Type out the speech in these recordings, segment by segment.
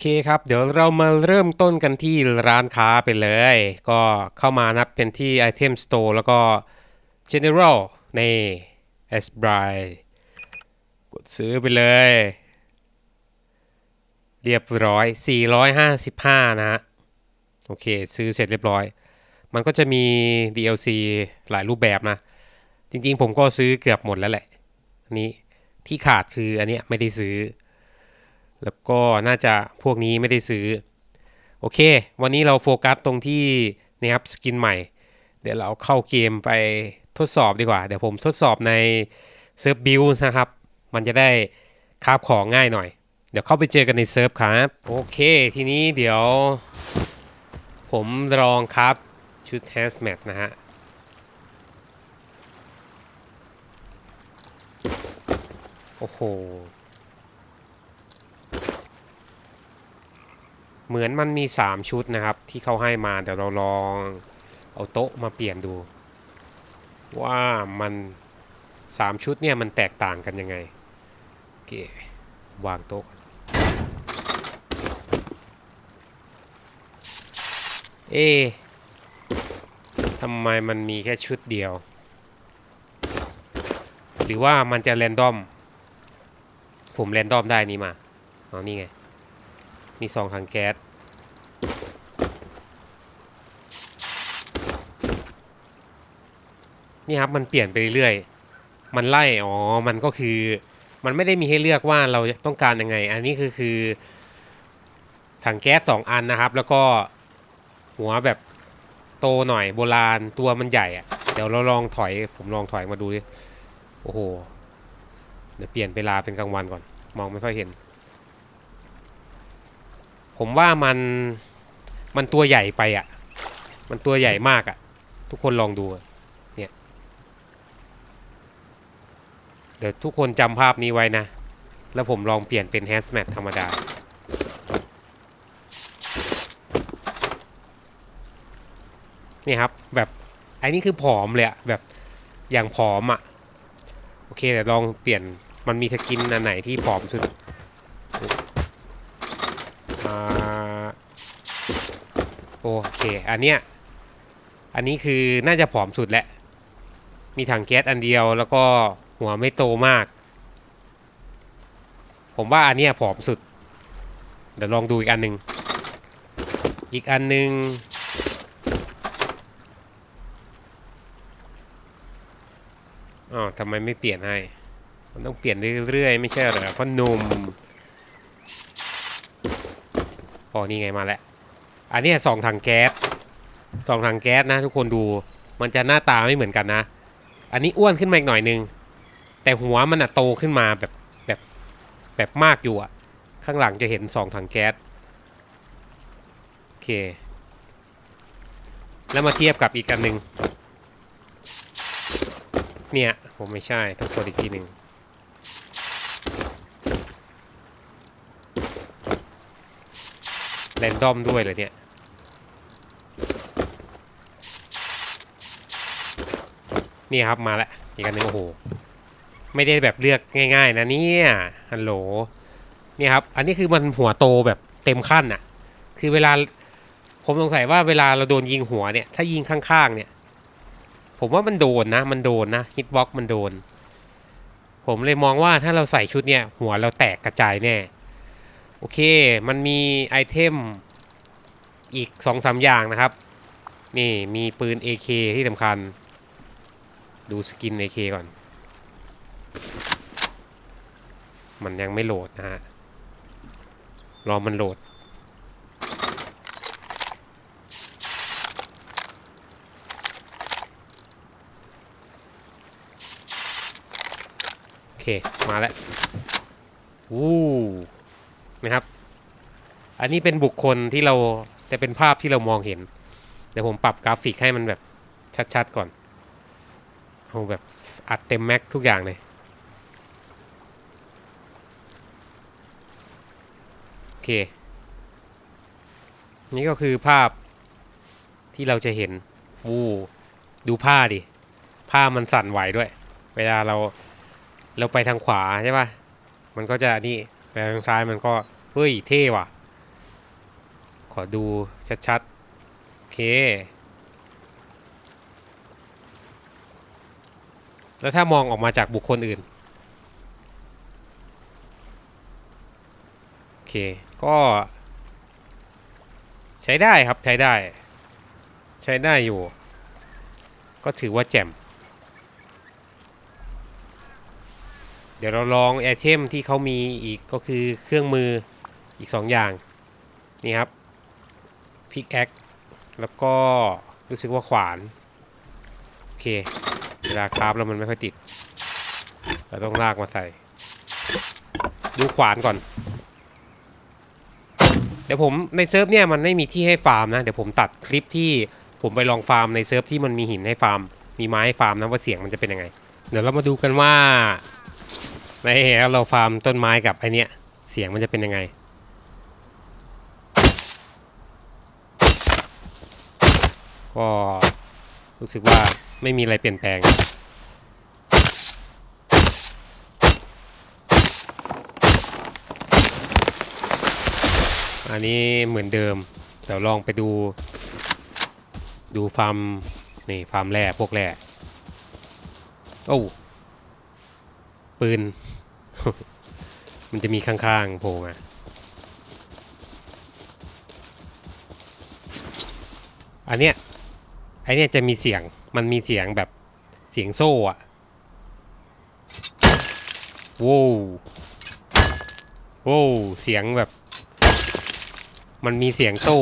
เคครับ เดี๋ยวเรามาเริ่มต้นกันที่ร้านค้าไปเลย ก็เข้ามานับเป็นที่ Item Store แล้วก็ General ใน s b r i กดซื้อไปเลย เรียบร้อย 455 นะฮะ โอเค ซื้อเสร็จเรียบร้อย มันก็จะมี DLC หลายรูปแบบนะ จริงๆ ผมก็ซื้อเกือบหมดแล้วแหละนนี้ที่ขาดคืออันเนี้ยไม่ได้ซื้อ แล้วก็น่าจะพวกนี้ไม่ได้ซื้อ โอเค วันนี้เราโฟกัสตรงที่นะครับสกินใหม่ เดี๋ยวเราเข้าเกมไปทดสอบดีกว่า เดี๋ยวผมทดสอบในเซิร์ฟบิลนะครับ มันจะได้คาบของง่ายหน่อย เดี๋ยวเข้าไปเจอกันในเซิร์ฟครับ โอเค ทีนี้เดี๋ยว ผมลองครับชุด hazmat นะฮะโอ้โห เหมือนมันมี 3 ชุดนะครับ ที่เขาให้มาเดี๋ยวเราลองเอาโต๊ะมาเปลี่ยนดู ว่ามัน 3 ชุดเนี่ยมันแตกต่างกันยังไงโอเควางโต๊ะเอ๊ะทำไมมันมีแค่ชุดเดียว หรือว่ามันจะแรนดอม ผมแรนดอมได้นี้มาเอานี่ไง มีสองถังแก๊ส นี่ครับมันเปลี่ยนไปเรื่อยๆ มันไล่ อ๋อ มันก็คือ มันไม่ได้มีให้เลือกว่าเราต้องการยังไง อันนี้คือคือ ถังแก๊สสองอันนะครับ แล้วก็หัวแบบโตหน่อยโบราณตัวมันใหญ่อะเดี๋ยวเราลองถอย ผมลองถอยมาดูดิ โอ้โห เดี๋ยวเปลี่ยนเวลาเป็นกลางวันก่อน มองไม่ค่อยเห็น ผมว่ามันมันตัวใหญ่ไปอะ มันตัวใหญ่มากอะ ทุกคนลองดู เนี่ย เดี๋ยวทุกคนจำภาพนี้ไว้นะ แล้วผมลองเปลี่ยนเป็นแฮ z แมทธรรมดา นี่ครับ แบบอันนี้คือผอมเลยอะแบบอย่างผอมอะโอเคเดี๋ยวลองเปลี่ยนมันมีสกินอันไหนที่ผอมสุด อ่าโอ เค อันเนี้ย อันนี้คือน่าจะผอมสุดแหละ มีถังแก๊สอันเดียวแล้วก็หัวไม่โตมาก ผมว่าอันเนี้ยผอมสุด เดี๋ยวลองดูอีกอันหนึ่ง อีกอันหนึ่งอ๋อทำไมไม่เปลี่ยนให้ มันต้องเปลี่ยนเรื่อยๆ ไม่ใช่เหรอเพ่อหนุ่มพอนี่ไงมาแล้ว อันนี้สองถังแก๊สสองถังแก๊สนะทุกคนดู มันจะหน้าตาไม่เหมือนกันนะ อันนี้อ้วนขึ้นมาอีกหน่อยนึง แต่หัวมันอะโตขึ้นมาแบบแบบแบบมากอยู่อะข้างหลังจะเห็นสองถังแก๊สโอเค แล้วมาเทียบกับอีกอันหนึ่งเนี่ยผมไม่ใช่ต้องกดอีกทีหนึ่ง แรนดอมด้วยเลยเนี่ย นี่ครับมาแล้วอีกอันหนึงโอ้โห ไม่ได้แบบเลือกง่ายๆนะเนี่ยฮัลโหลนี่ครับ อันนี้คือมันหัวโตแบบเต็มขั้นอะคือเวลาผมสงสัยว่าเวลาเราโดนยิงหัวเนี่ย ถ้ายิงข้างๆเนี่ย ผมว่ามันโดนนะ มันโดนนะฮิตบ็อกมันโดน ผมเลยมองว่าถ้าเราใส่ชุดเนี่ย หัวเราแตกกระจายแน่ โอเค มันมีไอเทมอีกสองสามอย่างนะครับ นี่มีปืน AK ที่สำคัญ ดูสกิน AK ก่อน มันยังไม่โหลดนะฮะ รอมันโหลด โอเค มาแล้ววู้ นะครับ อันนี้เป็นบุคคลที่เราแต่เป็นภาพที่เรามองเห็น เดี๋ยวผมปรับกราฟิกให้มันแบบชัดๆก่อนเอาแบบอัดเต็มแม็กทุกอย่างเลยโอเค นี่ก็คือภาพที่เราจะเห็นวูดูผ้าดิ ผ้ามันสั่นไหวด้วย เวลาเราเราไปทางขวาใช่ป่ะ มันก็จะนี่ ไปทางซ้ายมันก็ เฮ้ย เท่ว่ะ ขอดูชัดๆ โอเค แล้วถ้ามองออกมาจากบุคคลอื่น โอเค ก็ใช้ได้ครับใช้ได้ ใช้ได้อยู่ ก็ถือว่าแจ่ม เดี๋ยวเราลองไอเทมที่เขามีอีกก็คือเครื่องมืออีก 2 อย่าง นี่ครับพิกแอคแล้วก็รู้สึกว่าขวาน โอเค เวลาคราฟแล้วมันไม่ค่อยติด เราต้องลากมาใส่ ดูขวานก่อน เดี๋ยวผมในเซิร์ฟเนี่ยมันไม่มีที่ให้ฟาร์มนะ เดี๋ยวผมตัดคลิปที่ผมไปลองฟาร์มในเซิร์ฟที่มันมีหินให้ฟาร์ม มีไม้ให้ฟาร์มนะว่าเสียงมันจะเป็นยังไง เดี๋ยวเรามาดูกันว่า ในเราฟาร์มต้นไม้กับไอเนี้ยเสียงมันจะเป็นยังไง ก็รู้สึกว่าไม่มีอะไรเปลี่ยนแปลงอันนี้เหมือนเดิมเดี๋ยวลองไปดู ดูฟาร์มนี่ฟาร์มแร่พวกแร่โอ้ปืน มันจะมีข้างๆโผล่มาอันเนี้ยไอเนี้ยจะมีเสียงมันมีเสียงแบบเสียงโซ่อะโว้วโว้วเสียงแบบ มันมีเสียงโซ่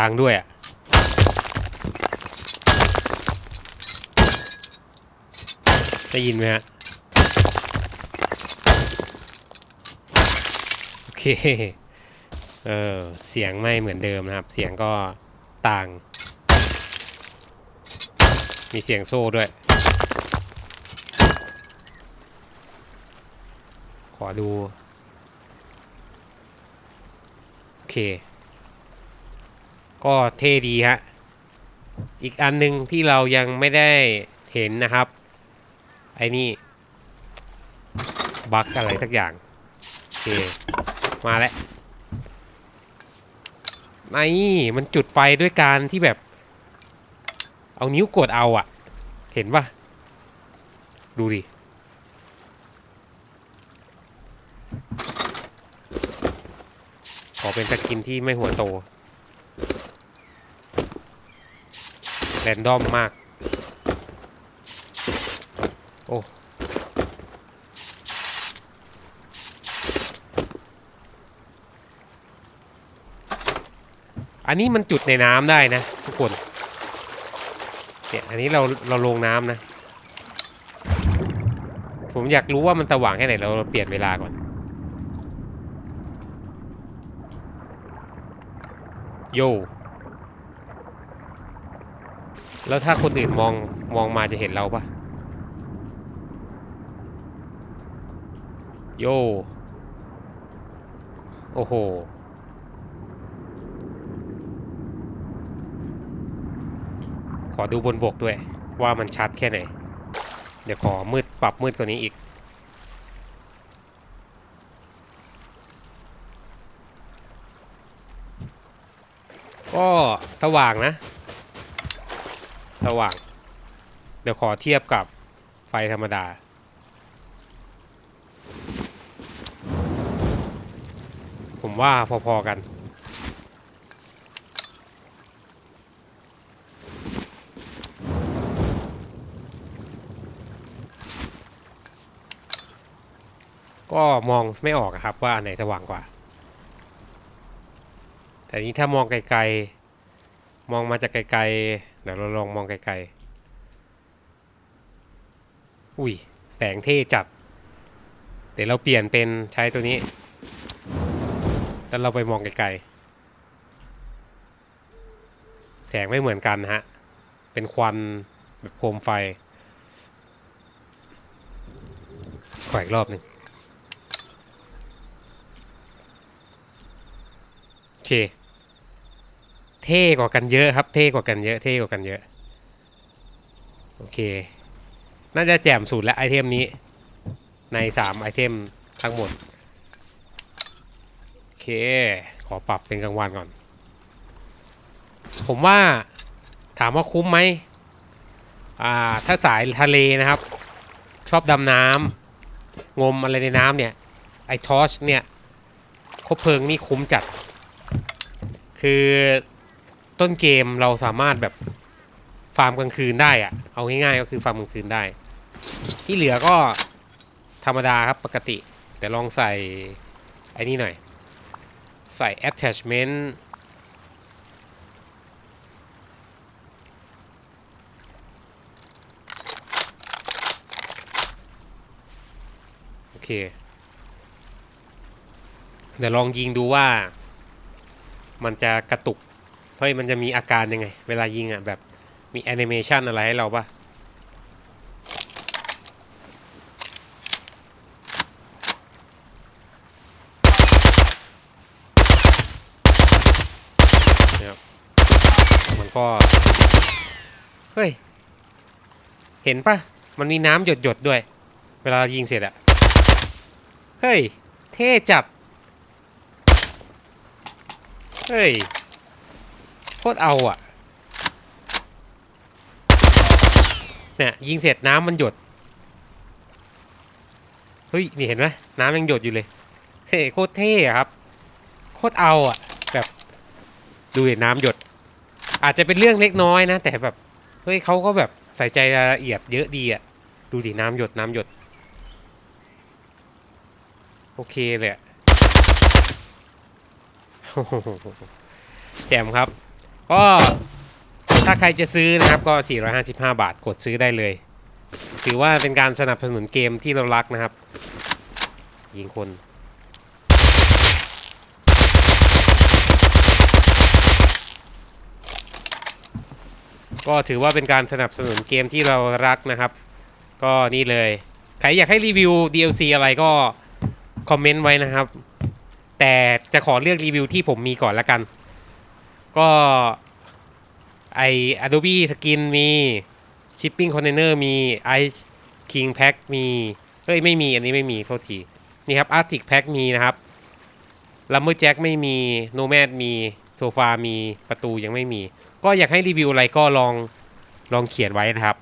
ดังด้วยอะได้ยินไหมฮะ เค เออ เสียงไม่เหมือนเดิมนะครับ เสียงก็ต่าง มีเสียงโซ่ด้วย ขอดู โอเค ก็เท่ดีฮะ อีกอันหนึ่งที่เรายังไม่ได้เห็นนะครับ ไอ้นี่ บั๊กอะไรสักอย่าง โอเค มาแล้วนี่มันจุดไฟด้วยการที่แบบ เอานิ้วกดเอาอะเห็นปะดูดิขอเป็นสกินที่ไม่หัวโต แรนดอมมาก โอ้ อันนี้มันจุดในน้ำได้นะทุกคน เนี่ยอันนี้เราเราลงน้ำนะ ผมอยากรู้ว่ามันสว่างแค่ไหนเราเปลี่ยนเวลาก่อน โย แล้วถ้าคนอื่นมองมองมาจะเห็นเราปะโย โอ้โห อดูบนบกด้วย ว่ามันชัดแค่ไหน เดี๋ยวขอมืดปรับมืดกว่านี้อีก ก็สว่างนะ สว่าง เดี๋ยวขอเทียบกับไฟธรรมดาผมว่าพอๆกัน ก็มองไม่ออกครับว่าอันไหนสว่างกว่า แต่นี้ถ้ามองไกลๆ มองมาจากไกลๆ เดี๋ยวเราลองมองไกลๆ อุ้ยแสงเท่จัด เดี๋ยวเราเปลี่ยนเป็นใช้ตัวนี้ แล้วเราไปมองไกลๆ แสงไม่เหมือนกันฮะ เป็นควันแบบโคมไฟขออีกรอบหนึ่ง โอ เค เท่กว่ากันเยอะครับ เท่กว่ากันเยอะ เท่กว่ากันเยอะ โอเค น่าจะแจ่มสุดแล้วไอเทมนี้ ในสามไอเทมทั้งหมด โอเค ขอปรับเป็นกลางวันก่อน ผมว่าถามว่าคุ้มไหมอ่า ถ้าสายทะเลนะครับ ชอบดำน้ำงมอะไรในน้ำเนี่ย ไอทอชเนี่ยคบเพลิงนี่คุ้มจัด คือต้นเกมเราสามารถแบบฟาร์มกลางคืนได้อะเอาง่ายๆก็คือฟาร์มกลางคืนได้ ที่เหลือก็ธรรมดาครับปกติ แต่ลองใส่ไอ้นี่หน่อย ใส่ attachment โอเค เดี๋ยวลองยิงดูว่า มันจะกระตุก เฮ้ยมันจะมีอาการยังไง เวลายิงอะแบบมีแอนิเมชันอะไรให้เราปะเนี่ยมันก็ เฮ้ย เห็นปะมันมีน้ำหยดๆด้วย เวลายิงเสร็จอะเฮ้ย เท่จัด เฮ้ย โคตรเอาอะ เนี่ยยิงเสร็จน้ำมันหยด เฮ้ย นี่เห็นไหมน้ำยังหยดอยู่เลย เฮ้ยโคตรเท่อะครับ โคตรเอาอะ แบบดูเห็นน้ำหยด อาจจะเป็นเรื่องเล็กน้อยนะ แต่แบบ เฮ้ยเขาก็แบบใส่ใจรายละเอียดเยอะดีอะ ดูดิน้ำหยดน้ำหยด โอเคเลยอะ แจมครับ ก็ถ้าใครจะซื้อนะครับก็ 455 บาทกดซื้อได้เลย ถือว่าเป็นการสนับสนุนเกมที่เรารักนะครับ ยิงคนก็ถือว่าเป็นการสนับสนุนเกมที่เรารักนะครับ ก็นี่เลย ใครอยากให้รีวิว DLC อะไรก็ คอมเมนต์ไว้นะครับ แต่จะขอเลือกรีวิวที่ผมมีก่อนละกัน ก็ไอ Adobe Skin มี Shipping Container มี Ice King Pack มีเฮ้ยไม่มีอันนี้ไม่มีโทษที นี่ครับ Arctic Pack มีนะครับ Lumberjack ไม่มี Nomad มีโซฟามีประตูยังไม่มี ก็อยากให้รีวิวอะไรก็ลองลองเขียนไว้นะครับ